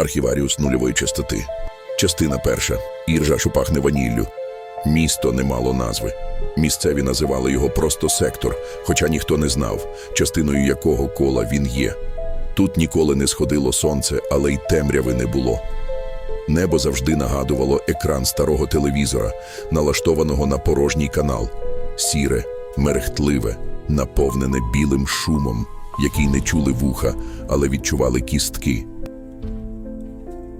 Архіваріус нульової частоти. Частина перша. Іржа, що пахне ваніллю. Місто не мало назви. Місцеві називали його просто сектор, хоча ніхто не знав, частиною якого кола він є. Тут ніколи не сходило сонце, але й темряви не було. Небо завжди нагадувало екран старого телевізора, налаштованого на порожній канал. Сіре, мерехтливе, наповнене білим шумом, який не чули вуха, але відчували кістки.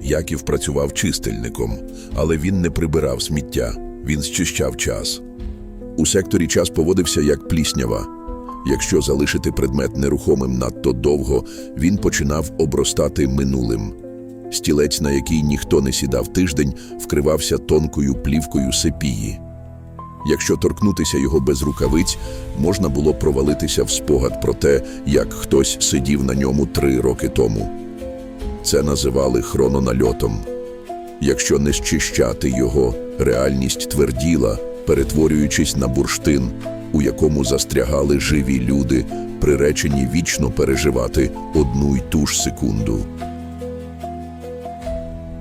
Яків працював чистильником, але він не прибирав сміття, він зчищав час. У секторі час поводився як пліснява. Якщо залишити предмет нерухомим надто довго, він починав обростати минулим. Стілець, на який ніхто не сідав тиждень, вкривався тонкою плівкою сепії. Якщо торкнутися його без рукавиць, можна було провалитися в спогад про те, як хтось сидів на ньому три роки тому. Це називали хронональотом. Якщо не щищати його, реальність тверділа, перетворюючись на бурштин, у якому застрягали живі люди, приречені вічно переживати одну й ту ж секунду.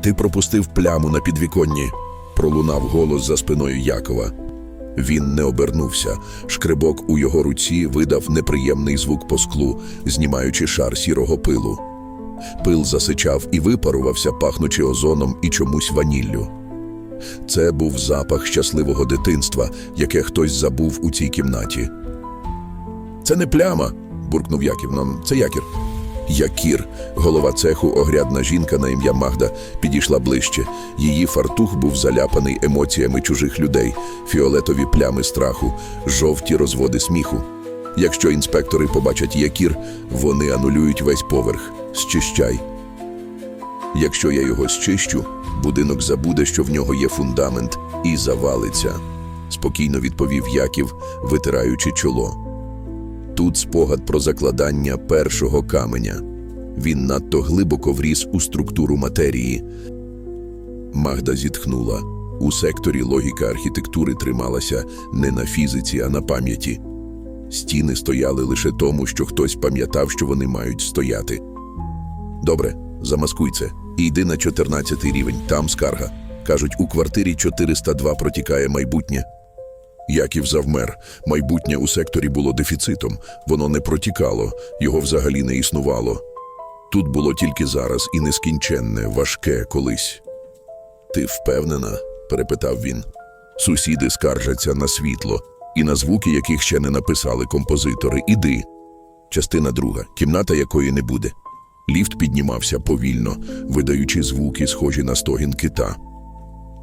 Ти пропустив пляму на підвіконні, пролунав голос за спиною Якова. Він не обернувся. Шкребок у його руці видав неприємний звук по склу, знімаючи шар сірого пилу. Пил засичав і випарувався, пахнучи озоном і чомусь ваніллю. Це був запах щасливого дитинства, яке хтось забув у цій кімнаті. Це не пляма, буркнув Яків. «Ну, Це якір. Якір, голова цеху, огрядна жінка на ім'я Магда, підійшла ближче. Її фартух був заляпаний емоціями чужих людей, фіолетові плями страху, жовті розводи сміху. Якщо інспектори побачать якір, вони анулюють весь поверх. Зчищай. Якщо я його зчищу, будинок забуде, що в нього є фундамент, і завалиться, спокійно відповів Яків, витираючи чоло. Тут спогад про закладання першого каменя. Він надто глибоко вріс у структуру матерії. Магда зітхнула. У секторі логіка архітектури трималася не на фізиці, а на пам'яті. Стіни стояли лише тому, що хтось пам'ятав, що вони мають стояти. Добре, замаскуй це. І йди на 14 рівень, там скарга. Кажуть, у квартирі 402 протікає майбутнє. Яків завмер. Майбутнє у секторі було дефіцитом, воно не протікало, його взагалі не існувало. Тут було тільки зараз і нескінченне, важке колись. Ти впевнена? перепитав він. Сусіди скаржаться на світло і на звуки, яких ще не написали композитори. Іди. Частина друга, кімната якої не буде. Ліфт піднімався повільно, видаючи звуки, схожі на стогін кита.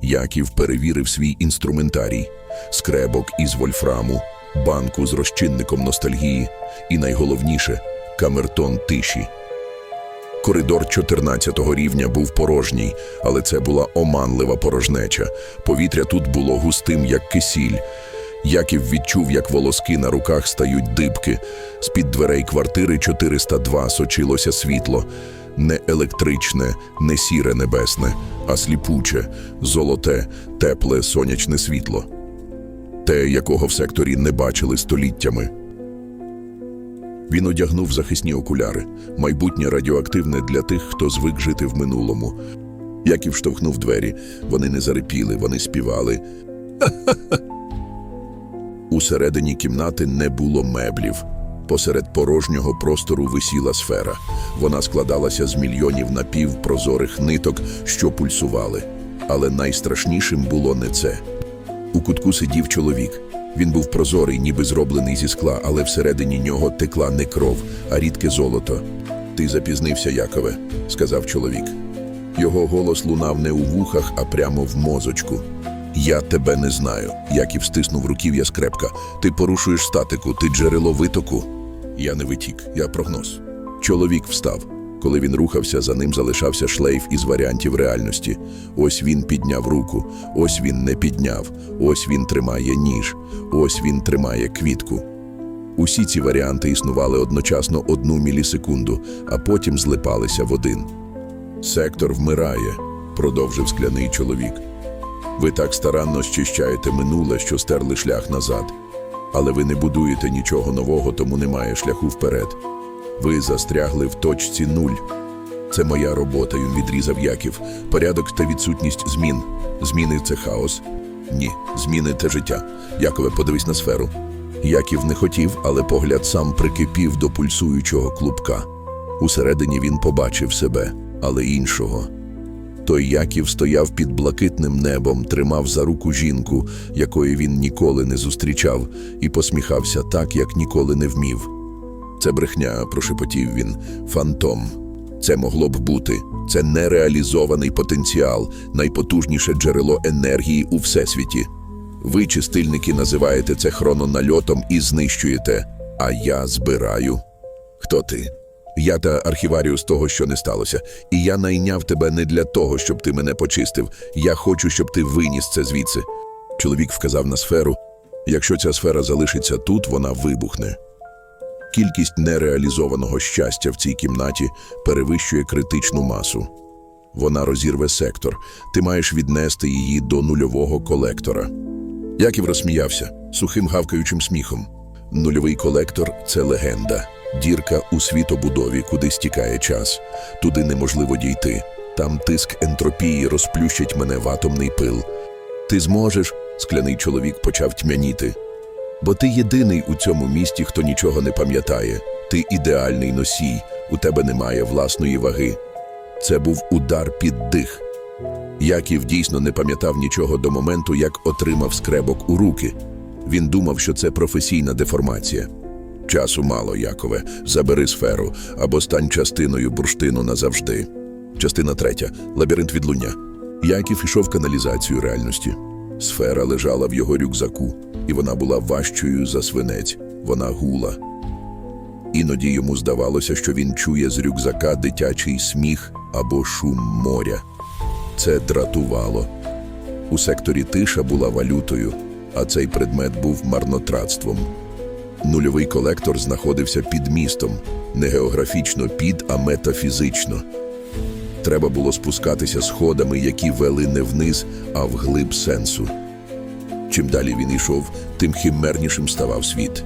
Яків перевірив свій інструментарій, скребок із вольфраму, банку з розчинником ностальгії і, найголовніше, камертон тиші. Коридор 14-го рівня був порожній, але це була оманлива порожнеча. Повітря тут було густим, як кисіль. Яків відчув, як волоски на руках стають дибки. З-під дверей квартири 402 сочилося світло. Не електричне, не сіре небесне, а сліпуче, золоте, тепле сонячне світло. Те, якого в секторі не бачили століттями. Він одягнув захисні окуляри, майбутнє радіоактивне для тих, хто звик жити в минулому. Яків штовхнув двері, вони не зарипіли, вони співали. Усередині кімнати не було меблів. Посеред порожнього простору висіла сфера. Вона складалася з мільйонів напівпрозорих ниток, що пульсували. Але найстрашнішим було не це. У кутку сидів чоловік. Він був прозорий, ніби зроблений зі скла, але всередині нього текла не кров, а рідке золото. Ти запізнився, Якове, сказав чоловік. Його голос лунав не у вухах, а прямо в мозочку. Я тебе не знаю. Яків стиснув руків'я скрепка. Ти порушуєш статику, ти джерело витоку. Я не витік, я прогноз. Чоловік встав. Коли він рухався, за ним залишався шлейф із варіантів реальності. Ось він підняв руку, ось він не підняв, ось він тримає ніж, ось він тримає квітку. Усі ці варіанти існували одночасно одну мілісекунду, а потім злипалися в один. Сектор вмирає, продовжив скляний чоловік. Ви так старанно щищаєте минуле, що стерли шлях назад. Але ви не будуєте нічого нового, тому немає шляху вперед. Ви застрягли в точці нуль. Це моя робота, він відрізав Яків. Порядок та відсутність змін. Зміни це хаос. Ні, зміни це життя. Якове, подивись на сферу. Яків не хотів, але погляд сам прикипів до пульсуючого клубка. Усередині він побачив себе, але іншого. Той Яків стояв під блакитним небом, тримав за руку жінку, якої він ніколи не зустрічав, і посміхався так, як ніколи не вмів. Це брехня, прошепотів він, фантом. Це могло б бути. Це нереалізований потенціал, найпотужніше джерело енергії у всесвіті. Ви, чистильники, називаєте це хронональотом і знищуєте, а я збираю. Хто ти? Я та архіваріус того, що не сталося, і я найняв тебе не для того, щоб ти мене почистив. Я хочу, щоб ти виніс це звідси. Чоловік вказав на сферу. Якщо ця сфера залишиться тут, вона вибухне. Кількість нереалізованого щастя в цій кімнаті перевищує критичну масу. Вона розірве сектор. Ти маєш віднести її до нульового колектора. Яків розсміявся сухим гавкаючим сміхом. Нульовий колектор це легенда, дірка у світобудові, куди стікає час. Туди неможливо дійти. Там тиск ентропії розплющить мене в атомний пил. Ти зможеш, скляний чоловік почав тьмяніти. Бо ти єдиний у цьому місті, хто нічого не пам'ятає. Ти ідеальний носій, у тебе немає власної ваги. Це був удар під дих. Яків дійсно не пам'ятав нічого до моменту, як отримав скребок у руки. Він думав, що це професійна деформація. Часу мало, Якове, забери сферу або стань частиною бурштину назавжди. Частина третя лабіринт відлуння. Яків ішов каналізацію реальності. Сфера лежала в його рюкзаку, і вона була важчою за свинець. Вона гула. Іноді йому здавалося, що він чує з рюкзака дитячий сміх або шум моря. Це дратувало. У секторі тиша була валютою, а цей предмет був марнотратством. Нульовий колектор знаходився під містом, не географічно під, а метафізично. Треба було спускатися сходами, які вели не вниз, а вглиб сенсу. Чим далі він йшов, тим химернішим ставав світ.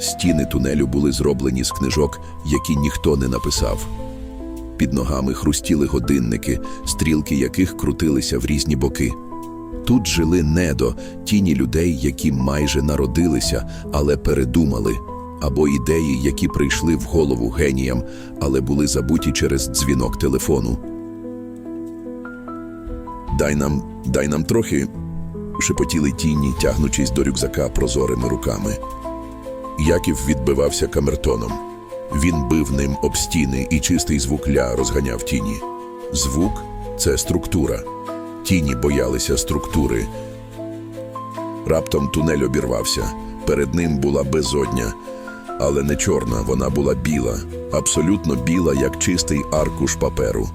Стіни тунелю були зроблені з книжок, які ніхто не написав. Під ногами хрустіли годинники, стрілки яких крутилися в різні боки. Тут жили недо, тіні людей, які майже народилися, але передумали, або ідеї, які прийшли в голову геніям, але були забуті через дзвінок телефону. Дай нам, дай нам трохи, шепотіли тіні, тягнучись до рюкзака прозорими руками. Яків відбивався камертоном. Він бив ним об стіни, і чистий звук ля розганяв тіні. Звук це структура. Тіні боялися структури. Раптом тунель обірвався. Перед ним була безодня, але не чорна, вона була біла, абсолютно біла, як чистий аркуш паперу.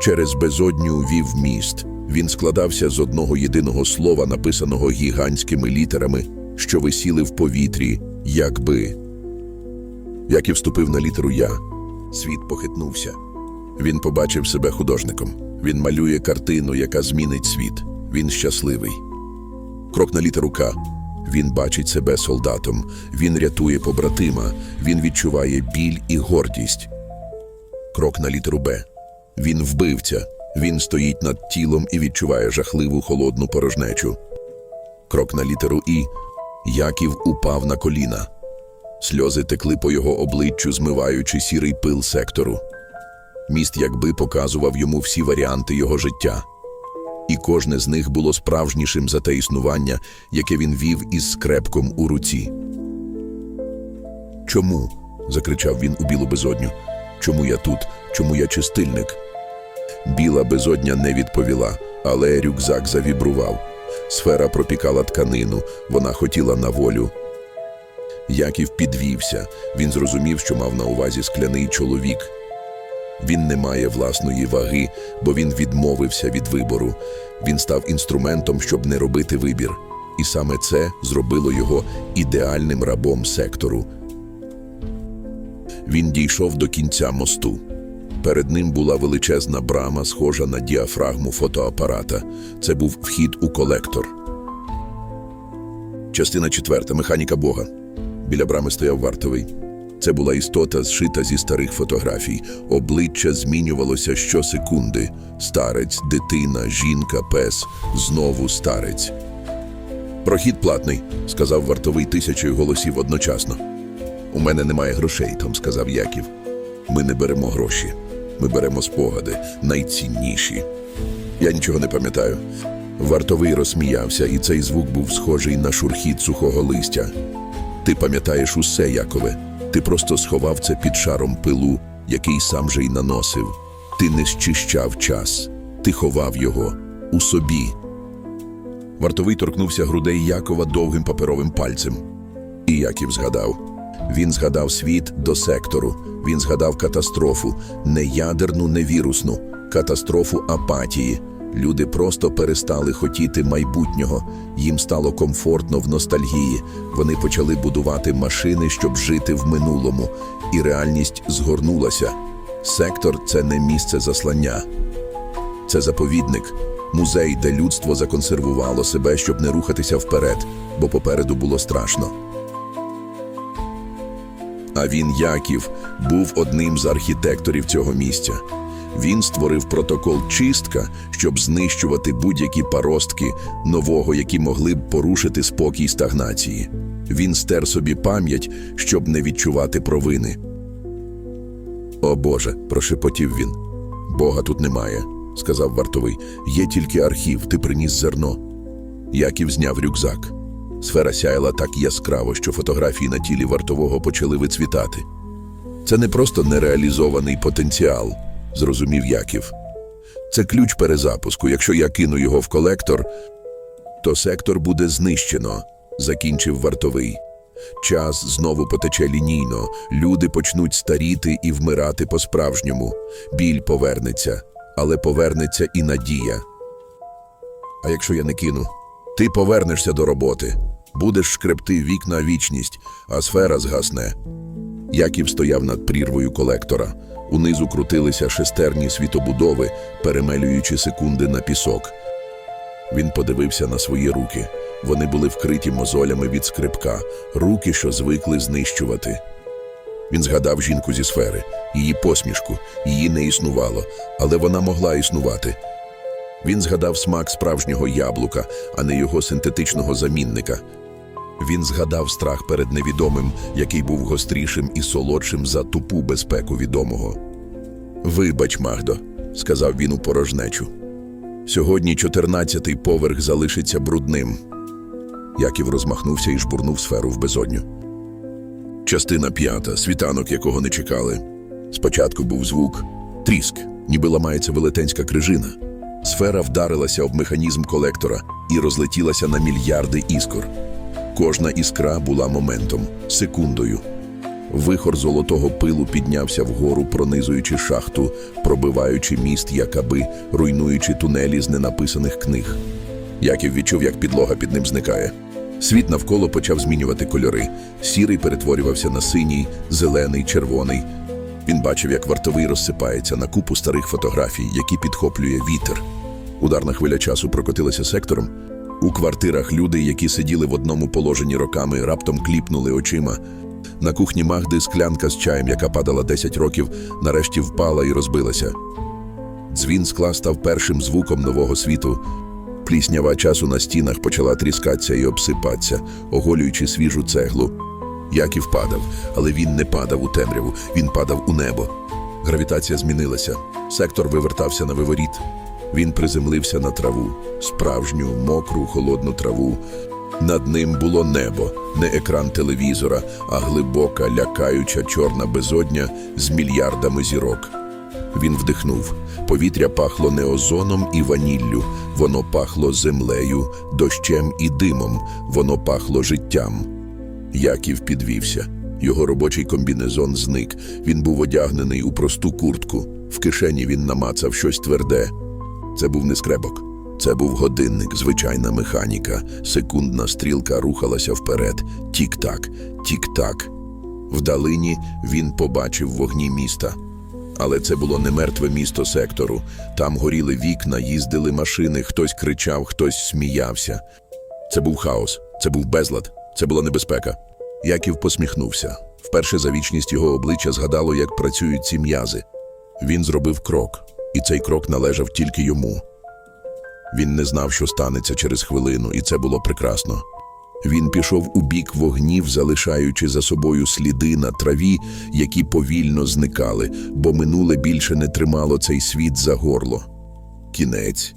Через безодню вів міст. Він складався з одного єдиного слова, написаного гігантськими літерами, що висіли в повітрі, якби. Як і вступив на літеру Я, світ похитнувся. Він побачив себе художником. Він малює картину, яка змінить світ. Він щасливий. Крок на літеру К. Він бачить себе солдатом. Він рятує побратима. Він відчуває біль і гордість. Крок на літеру Б. Він вбивця. Він стоїть над тілом і відчуває жахливу холодну порожнечу. Крок на літеру І. Яків упав на коліна. Сльози текли по його обличчю, змиваючи сірий пил сектору. Міст якби показував йому всі варіанти його життя. І кожне з них було справжнішим за те існування, яке він вів із скрепком у руці. Чому? закричав він у білу безодню. Чому я тут? Чому я чистильник? Біла безодня не відповіла, але рюкзак завібрував. Сфера пропікала тканину, вона хотіла на волю. Яків підвівся. Він зрозумів, що мав на увазі скляний чоловік. Він не має власної ваги, бо він відмовився від вибору. Він став інструментом, щоб не робити вибір. І саме це зробило його ідеальним рабом сектору. Він дійшов до кінця мосту. Перед ним була величезна брама, схожа на діафрагму фотоапарата. Це був вхід у колектор. Частина четверта. Механіка Бога. Біля брами стояв вартовий. Це була істота, зшита зі старих фотографій. Обличчя змінювалося щосекунди. Старець, дитина, жінка, пес, знову старець. Прохід платний, сказав вартовий тисячою голосів одночасно. У мене немає грошей, Том сказав Яків. Ми не беремо гроші. Ми беремо спогади, найцінніші. Я нічого не пам'ятаю. Вартовий розсміявся, і цей звук був схожий на шурхіт сухого листя. Ти пам'ятаєш усе, Якове. Ти просто сховав це під шаром пилу, який сам же й наносив. Ти не щищав час, ти ховав його у собі. Вартовий торкнувся грудей Якова довгим паперовим пальцем. І Яків згадав. Він згадав світ до сектору. Він згадав катастрофу, не ядерну, не вірусну, катастрофу апатії. Люди просто перестали хотіти майбутнього. Їм стало комфортно в ностальгії. Вони почали будувати машини, щоб жити в минулому, і реальність згорнулася. Сектор це не місце заслання. Це заповідник, музей, де людство законсервувало себе, щоб не рухатися вперед, бо попереду було страшно. А він, Яків, був одним з архітекторів цього місця. Він створив протокол чистка, щоб знищувати будь-які паростки нового, які могли б порушити спокій стагнації. Він стер собі пам'ять, щоб не відчувати провини. О Боже, прошепотів він. Бога тут немає, сказав вартовий. Є тільки архів, ти приніс зерно. Яків зняв рюкзак. Сфера сяяла так яскраво, що фотографії на тілі вартового почали вицвітати. Це не просто нереалізований потенціал, зрозумів Яків. Це ключ перезапуску. Якщо я кину його в колектор, то сектор буде знищено, закінчив вартовий. Час знову потече лінійно, люди почнуть старіти і вмирати по-справжньому. Біль повернеться, але повернеться і надія. А якщо я не кину, ти повернешся до роботи, будеш шкребти вікна вічність, а сфера згасне. Яків стояв над прірвою колектора. Унизу крутилися шестерні світобудови, перемелюючи секунди на пісок. Він подивився на свої руки. Вони були вкриті мозолями від скрипка, руки, що звикли знищувати. Він згадав жінку зі сфери, її посмішку, її не існувало, але вона могла існувати. Він згадав смак справжнього яблука, а не його синтетичного замінника. Він згадав страх перед невідомим, який був гострішим і солодшим за тупу безпеку відомого. Вибач, Магдо, сказав він у порожнечу. Сьогодні чотирнадцятий поверх залишиться брудним. Яків розмахнувся і жбурнув сферу в безодню. Частина п'ята, світанок, якого не чекали. Спочатку був звук тріск, ніби ламається велетенська крижина. Сфера вдарилася об механізм колектора і розлетілася на мільярди іскор. Кожна іскра була моментом, секундою. Вихор золотого пилу піднявся вгору, пронизуючи шахту, пробиваючи міст якаби, руйнуючи тунелі з ненаписаних книг. Яків відчув, як підлога під ним зникає. Світ навколо почав змінювати кольори. Сірий перетворювався на синій, зелений, червоний. Він бачив, як вартовий розсипається на купу старих фотографій, які підхоплює вітер. Ударна хвиля часу прокотилася сектором. У квартирах люди, які сиділи в одному положенні роками, раптом кліпнули очима. На кухні Магди склянка з чаєм, яка падала 10 років, нарешті впала і розбилася. Дзвін скла став першим звуком нового світу. Пліснява часу на стінах почала тріскатися і обсипатися, оголюючи свіжу цеглу. Яків падав, але він не падав у темряву, він падав у небо. Гравітація змінилася. Сектор вивертався на виворіт. Він приземлився на траву, справжню, мокру, холодну траву. Над ним було небо, не екран телевізора, а глибока, лякаюча чорна безодня з мільярдами зірок. Він вдихнув. Повітря пахло не озоном і ваніллю, воно пахло землею, дощем і димом, воно пахло життям. Яків підвівся. Його робочий комбінезон зник. Він був одягнений у просту куртку. В кишені він намацав щось тверде. Це був не скребок. Це був годинник, звичайна механіка. Секундна стрілка рухалася вперед. Тік-так, тік-так. Вдалині він побачив вогні міста. Але це було не мертве місто сектору. Там горіли вікна, їздили машини, хтось кричав, хтось сміявся. Це був хаос, це був безлад, це була небезпека. Яків посміхнувся. Вперше за вічність його обличчя згадало, як працюють ці м'язи. Він зробив крок, і цей крок належав тільки йому. Він не знав, що станеться через хвилину, і це було прекрасно. Він пішов у бік вогнів, залишаючи за собою сліди на траві, які повільно зникали, бо минуле більше не тримало цей світ за горло. Кінець.